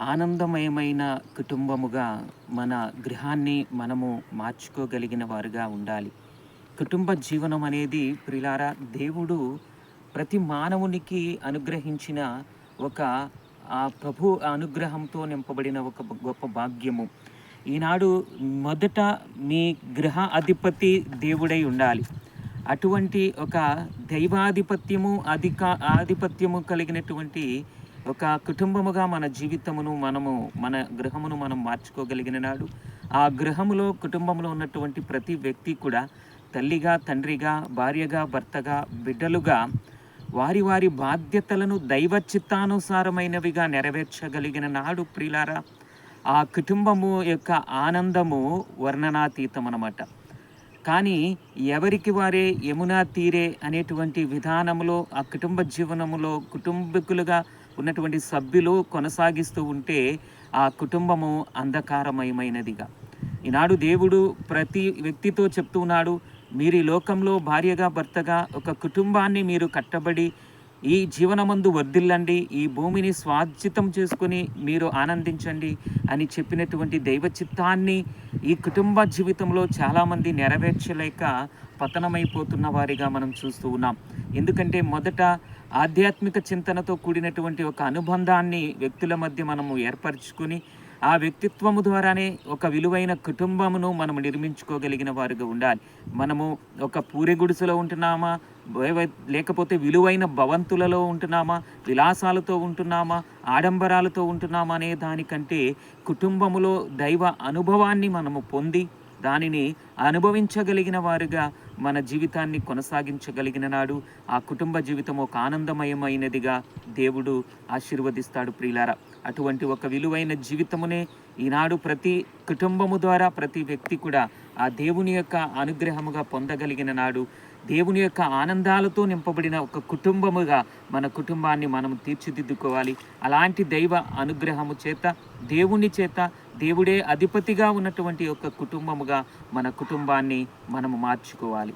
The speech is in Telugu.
ఆనందమయమైన కుటుంబముగా మన గృహాన్ని మనము మార్చుకోగలిగిన వారుగా ఉండాలి. కుటుంబ జీవనం అనేది ప్రిలారా దేవుడు ప్రతి మానవునికి అనుగ్రహించిన ఒక ఆ ప్రభు అనుగ్రహంతో నింపబడిన ఒక గొప్ప భాగ్యము. ఈనాడు మొదట మీ గృహ అధిపతి దేవుడై ఉండాలి. అటువంటి ఒక దైవాధిపత్యము అధిక ఆధిపత్యము కలిగినటువంటి ఒక కుటుంబముగా మన జీవితమును మనము మన గృహమును మనం మార్చుకోగలిగిన నాడు ఆ గృహములో కుటుంబంలో ఉన్నటువంటి ప్రతి వ్యక్తి కూడా తల్లిగా తండ్రిగా భార్యగా భర్తగా బిడ్డలుగా వారి వారి బాధ్యతలను దైవ చిత్తానుసారమైనవిగా నెరవేర్చగలిగిన నాడు ప్రిలారా ఆ కుటుంబము యొక్క ఆనందము వర్ణనాతీతం అన్నమాట కానీ ఎవరికి వారే యమునా తీరే అనేటువంటి విధానములో ఆ కుటుంబ జీవనములో కుటుంబీకులుగా ఉన్నటువంటి సభ్యులు కొనసాగిస్తూ ఉంటే ఆ కుటుంబము అంధకారమయమైనదిగా. ఈనాడు దేవుడు ప్రతి వ్యక్తితో చెప్తున్నాడు మీరు ఈ లోకంలో భార్యగా భర్తగా ఒక కుటుంబాన్ని మీరు కట్టబడి ఈ జీవనమందు వర్ధిల్లండి ఈ భూమిని స్వాధ్యతం చేసుకుని మీరు ఆనందించండి అని చెప్పినటువంటి దైవ చిత్తాన్ని ఈ కుటుంబ జీవితంలో చాలామంది నెరవేర్చలేక పతనమైపోతున్న వారిగా మనం చూస్తూ ఉన్నాం. ఎందుకంటే మొదట ఆధ్యాత్మిక చింతనతో కూడినటువంటి ఒక అనుబంధాన్ని వ్యక్తుల మధ్య మనము ఏర్పరచుకుని ఆ వ్యక్తిత్వము ద్వారానే ఒక విలువైన కుటుంబమును మనం నిర్మించుకోగలిగిన వారుగా ఉండాలి. మనము ఒక పూరి గుడిసెలో ఉంటున్నామా? లేకపోతే విలువైన భవంతులలో ఉంటున్నామా? విలాసాలతో ఉంటున్నామా? ఆడంబరాలతో ఉంటున్నామా అనే దానికంటే కుటుంబములో దైవ అనుభవాన్ని మనము పొంది దానిని అనుభవించగలిగిన వారుగా మన జీవితాన్ని కొనసాగించగలిగిన నాడు ఆ కుటుంబ జీవితం ఒక ఆనందమయమైనదిగా దేవుడు ఆశీర్వదిస్తాడు ప్రియులార. అటువంటి ఒక విలువైన జీవితమునే ఈనాడు ప్రతి కుటుంబము ద్వారా ప్రతి వ్యక్తి కూడా ఆ దేవుని యొక్క అనుగ్రహముగా పొందగలిగిన నాడు దేవుని యొక్క ఆనందాలతో నింపబడిన ఒక కుటుంబముగా మన కుటుంబాన్ని మనం తీర్చిదిద్దుకోవాలి. అలాంటి దైవ అనుగ్రహము చేత దేవుని చేత దేవుడే అధిపతిగా ఉన్నటువంటి యొక్క కుటుంబముగా మన కుటుంబాన్ని మనము మార్చుకోవాలి.